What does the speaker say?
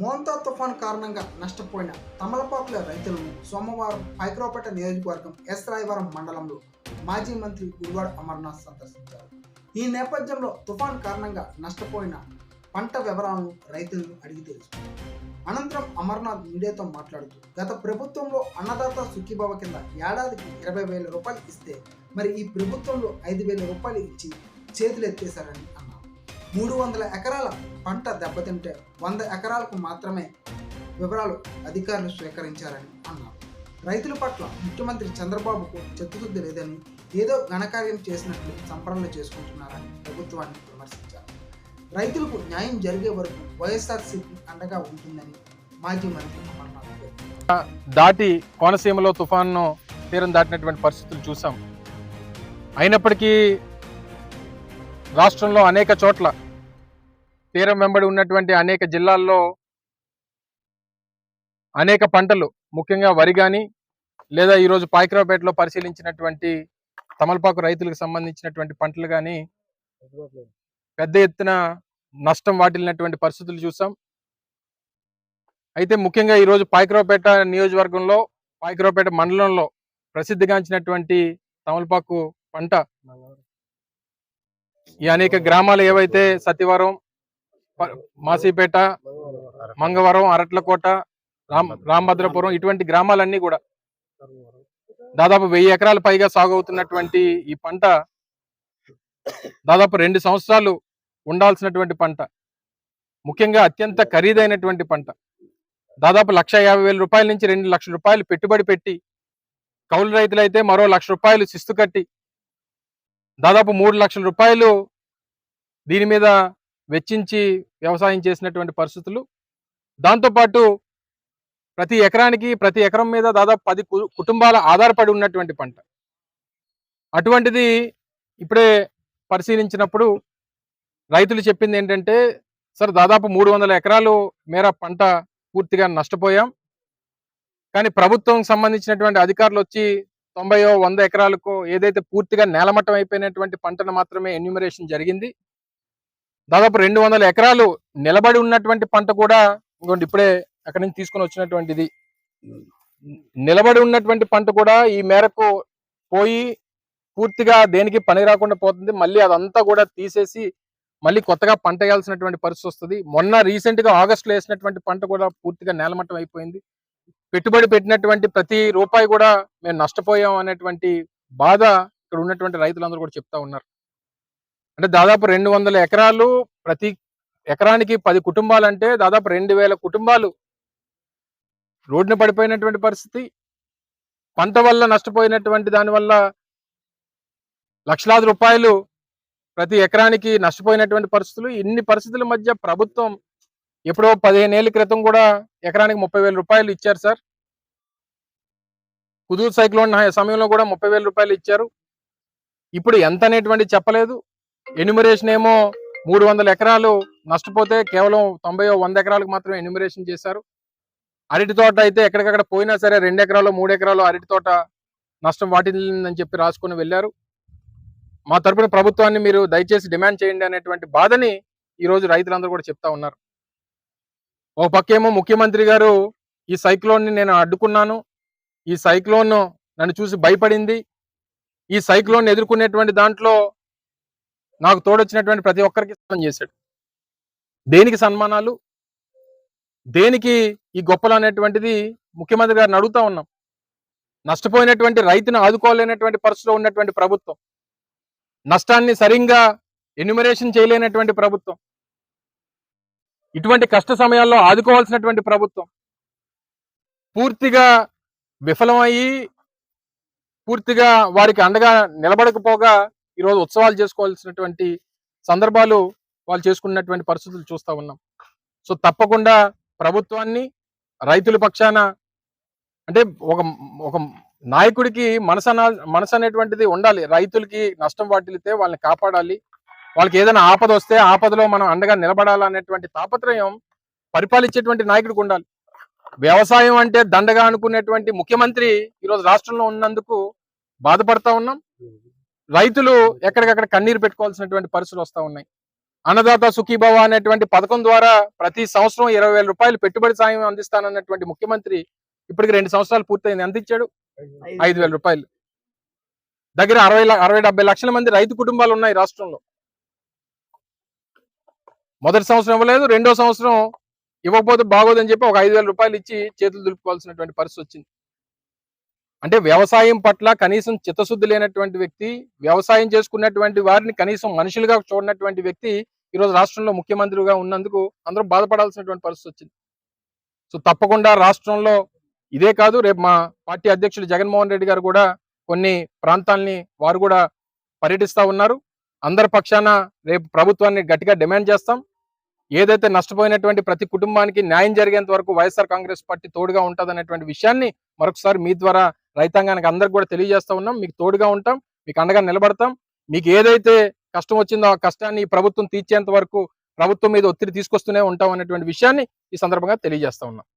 మోంతా తుఫాన్ కారణంగా నష్టపోయిన తమలపాకుల రైతులను సోమవారం పైక్రోపేట నియోజకవర్గం ఎస్ రాయవరం మండలంలో మాజీ మంత్రి గురువాడ అమర్నాథ్ సందర్శించారు. ఈ నేపథ్యంలో తుఫాన్ కారణంగా నష్టపోయిన పంట వివరాలను రైతులను అడిగి తెలుసుకున్నారు. అనంతరం అమర్నాథ్ మీడియాతో మాట్లాడుతూ గత ప్రభుత్వంలో అన్నదాత సుఖీభవ కింద ఏడాదికి ఇరవై వేల రూపాయలు ఇస్తే మరి ఈ ప్రభుత్వంలో ఐదు వేల రూపాయలు ఇచ్చి చేతులెత్తేశారని అన్నారు. మూడు వందల ఎకరాల పంట దెబ్బతింటే వంద ఎకరాలకు మాత్రమే వివరాలు అధికారులు స్వీకరించారని అన్నారు. రైతుల పట్ల ముఖ్యమంత్రి చంద్రబాబుకు చిత్తశుద్ధి లేదని ఏదో ఘనకార్యం చేసినట్లు సంబరాలు చేసుకుంటున్నారని ప్రభుత్వాన్ని విమర్శించారు. రైతులకు న్యాయం జరిగే వరకు వైఎస్ఆర్సీపీ అండగా ఉంటుందని మాజీ మంత్రి అమర్నాథ్ దాటి కోనసీమలో తుఫాను తీరం దాటినటువంటి పరిస్థితులు చూసాం. అయినప్పటికీ రాష్ట్రంలో అనేక చోట్ల తీరం వెంబడి ఉన్నటువంటి అనేక జిల్లాల్లో అనేక పంటలు ముఖ్యంగా వరి కానీ లేదా ఈరోజు పాయకరావుపేటలో పరిశీలించినటువంటి తమలపాకు రైతులకు సంబంధించినటువంటి పంటలు కానీ పెద్ద ఎత్తున నష్టం వాటిల్లినటువంటి పరిస్థితులు చూసాం. అయితే ముఖ్యంగా ఈరోజు పాయకరావుపేట నియోజకవర్గంలో పాయకరావుపేట మండలంలో ప్రసిద్ధిగాంచినటువంటి తమలపాకు పంట ఈ అనేక గ్రామాలు ఏవైతే సతివరం మాసిపేట మంగవరం అరట్లకోట రామ్ రామభద్రపురం ఇటువంటి గ్రామాలన్నీ కూడా దాదాపు వెయ్యి ఎకరాల పైగా సాగు అవుతున్నటువంటి ఈ పంట దాదాపు రెండు సంవత్సరాలు ఉండాల్సినటువంటి పంట. ముఖ్యంగా అత్యంత ఖరీదైనటువంటి పంట. దాదాపు లక్ష యాభై వేల రూపాయల నుంచి రెండు లక్షల రూపాయలు పెట్టుబడి పెట్టి కౌలు రైతులైతే మరో లక్ష రూపాయలు శిస్తు కట్టి దాదాపు మూడు లక్షల రూపాయలు దీని మీద వెచ్చించి వ్యవసాయం చేసినటువంటి పరిస్థితులు. దాంతోపాటు ప్రతి ఎకరానికి ప్రతి ఎకరం మీద దాదాపు పది కు- కుటుంబాల ఆధారపడి ఉన్నటువంటి పంట. అటువంటిది ఇప్పుడే పరిశీలించినప్పుడు రైతులు చెప్పింది ఏంటంటే సార్ దాదాపు మూడు వందల ఎకరాలు మేర పంట పూర్తిగా నష్టపోయాం. కానీ ప్రభుత్వం సంబంధించినటువంటి అధికారులు వచ్చి తొంభైయో వంద ఎకరాలకు ఏదైతే పూర్తిగా నేలమట్టం అయిపోయినటువంటి పంటను మాత్రమే ఎన్యూమరేషన్ జరిగింది. దాదాపు రెండు వందల ఎకరాలు నిలబడి ఉన్నటువంటి పంట కూడా ఇంకోటి ఇప్పుడే అక్కడి నుంచి తీసుకొని వచ్చినటువంటిది. నిలబడి ఉన్నటువంటి పంట కూడా ఈ మేరకు పోయి పూర్తిగా దేనికి పని రాకుండా పోతుంది. మళ్ళీ అదంతా కూడా తీసేసి మళ్ళీ కొత్తగా పంట వేయాల్సినటువంటి పరిస్థితి వస్తుంది. మొన్న రీసెంట్గా ఆగస్ట్లో వేసినటువంటి పంట కూడా పూర్తిగా నేలమట్టం అయిపోయింది. పెట్టుబడి పెట్టినటువంటి ప్రతి రూపాయి కూడా మేము నష్టపోయాం అనేటువంటి బాధ ఇక్కడ ఉన్నటువంటి రైతులందరూ కూడా చెప్తా ఉన్నారు. అంటే దాదాపు రెండు వందల ఎకరాలు ప్రతి ఎకరానికి పది కుటుంబాలు అంటే దాదాపు రెండు వేల కుటుంబాలు రోడ్డున పడిపోయినటువంటి పరిస్థితి. పంట వల్ల నష్టపోయినటువంటి దాని వల్ల లక్షలాది రూపాయలు ప్రతి ఎకరానికి నష్టపోయినటువంటి పరిస్థితులు. ఇన్ని పరిస్థితుల మధ్య ప్రభుత్వం ఎప్పుడో పదిహేను ఏళ్ళ క్రితం కూడా ఎకరానికి ముప్పై వేల రూపాయలు ఇచ్చారు సార్. కుదూరు సైక్లోన్ సమయంలో కూడా ముప్పై రూపాయలు ఇచ్చారు. ఇప్పుడు ఎంత అనేటువంటి చెప్పలేదు. ఎన్యుమరేషన్ ఏమో మూడు వందల ఎకరాలు నష్టపోతే కేవలం తొంభై వంద ఎకరాలకు మాత్రమే ఎన్యుమరేషన్ చేశారు. అరటి తోట అయితే ఎక్కడికక్కడ పోయినా సరే రెండు ఎకరాలు మూడు ఎకరాలు అరటి తోట నష్టం వాటిల్లిందని చెప్పి రాసుకొని వెళ్ళారు. మా తరపున ప్రభుత్వాన్ని మీరు దయచేసి డిమాండ్ చేయండి అనేటువంటి బాధని ఈ రోజు రైతులందరూ కూడా చెప్తా ఉన్నారు. ఒక పక్కేమో ముఖ్యమంత్రి గారు ఈ సైక్లోన్ని నేను అడ్డుకున్నాను. ఈ సైక్లోన్ నన్ను చూసి భయపడింది. ఈ సైక్లోన్ ఎదుర్కొనేటువంటి దాంట్లో నాకు తోడొచ్చినటువంటి ప్రతి ఒక్కరికి సన్మానం చేశాడు. దేనికి సన్మానాలు? దేనికి ఈ గొప్పలు అనేటువంటిది ముఖ్యమంత్రి గారిని అడుగుతా ఉన్నాం. నష్టపోయినటువంటి రైతును ఆదుకోలేనటువంటి పరిస్థితిలో ఉన్నటువంటి ప్రభుత్వం. నష్టాన్ని సరిగ్గా ఎన్యుమరేషన్ చేయలేనటువంటి ప్రభుత్వం. ఇటువంటి కష్ట సమయాల్లో ఆదుకోవాల్సినటువంటి ప్రభుత్వం. పూర్తిగా విఫలమయ్యి పూర్తిగా వారికి అండగా నిలబడకపోగా ఈరోజు ఉత్సవాలు చేసుకోవాల్సినటువంటి సందర్భాలు వాళ్ళు చేసుకున్నటువంటి పరిస్థితులు చూస్తా ఉన్నాం. సో తప్పకుండా ప్రభుత్వాన్ని రైతుల పక్షాన అంటే ఒక ఒక నాయకుడికి మనసు మనసు అనేటువంటిది ఉండాలి. రైతులకి నష్టం వాటిల్లితే వాళ్ళని కాపాడాలి. వాళ్ళకి ఏదైనా ఆపద వస్తే ఆపదలో మనం అండగా నిలబడాలనేటువంటి తాపత్రయం పరిపాలించేటువంటి నాయకుడికి ఉండాలి. వ్యవసాయం అంటే దండగా అనుకునేటువంటి ముఖ్యమంత్రి ఈరోజు రాష్ట్రంలో ఉన్నందుకు బాధపడతా ఉన్నాం. రైతులు ఎక్కడికక్కడ కన్నీరు పెట్టుకోవాల్సినటువంటి పరిస్థితులు వస్తా ఉన్నాయి. అన్నదాత సుఖీభవ అనేటువంటి పథకం ద్వారా ప్రతి సంవత్సరం ఇరవై వేల రూపాయలు పెట్టుబడి సాయం అందిస్తానన్నటువంటి ముఖ్యమంత్రి ఇప్పటికి రెండు సంవత్సరాలు పూర్తయింది. ఎంత ఇచ్చాడు? ఐదు వేల రూపాయలు. దగ్గర అరవై అరవై డెబ్బై లక్షల మంది రైతు కుటుంబాలు ఉన్నాయి రాష్ట్రంలో. మొదటి సంవత్సరం ఇవ్వలేదు రెండో సంవత్సరం ఇవ్వకపోతే బాగోదని చెప్పి ఒక ఐదు వేల రూపాయలు ఇచ్చి చేతులు దులుపుకోవాల్సినటువంటి పరిస్థితి వచ్చింది. అంటే వ్యవసాయం పట్ల కనీసం చిత్తశుద్ధి లేనటువంటి వ్యక్తి వ్యవసాయం చేసుకున్నటువంటి వారిని కనీసం మనుషులుగా చూడనటువంటి వ్యక్తి ఈరోజు రాష్ట్రంలో ముఖ్యమంత్రిగా ఉన్నందుకు అందరూ బాధపడాల్సినటువంటి పరిస్థితి వచ్చింది. సో తప్పకుండా రాష్ట్రంలో ఇదే కాదు రేపు మా పార్టీ అధ్యక్షుడు జగన్మోహన్ రెడ్డి గారు కూడా కొన్ని ప్రాంతాల్ని వారు కూడా పర్యటిస్తా ఉన్నారు. అందరి పక్షాన రేపు ప్రభుత్వాన్ని గట్టిగా డిమాండ్ చేస్తాం. ఏదైతే నష్టపోయినటువంటి ప్రతి కుటుంబానికి న్యాయం జరిగేంత వరకు వైఎస్ఆర్ కాంగ్రెస్ పార్టీ తోడుగా ఉంటుందనేటువంటి విషయాన్ని మరొకసారి మీ ద్వారా రైతాంగానికి అందరికి కూడా తెలియజేస్తూ ఉన్నాం. మీకు తోడుగా ఉంటాం. మీకు అండగా నిలబడతాం. మీకు ఏదైతే కష్టం వచ్చిందో ఆ కష్టాన్ని ప్రభుత్వం తీర్చేంత వరకు ప్రభుత్వం మీద ఒత్తిడి తీసుకొస్తూనే ఉంటాం అనేటువంటి విషయాన్ని ఈ సందర్భంగా తెలియజేస్తా ఉన్నాం.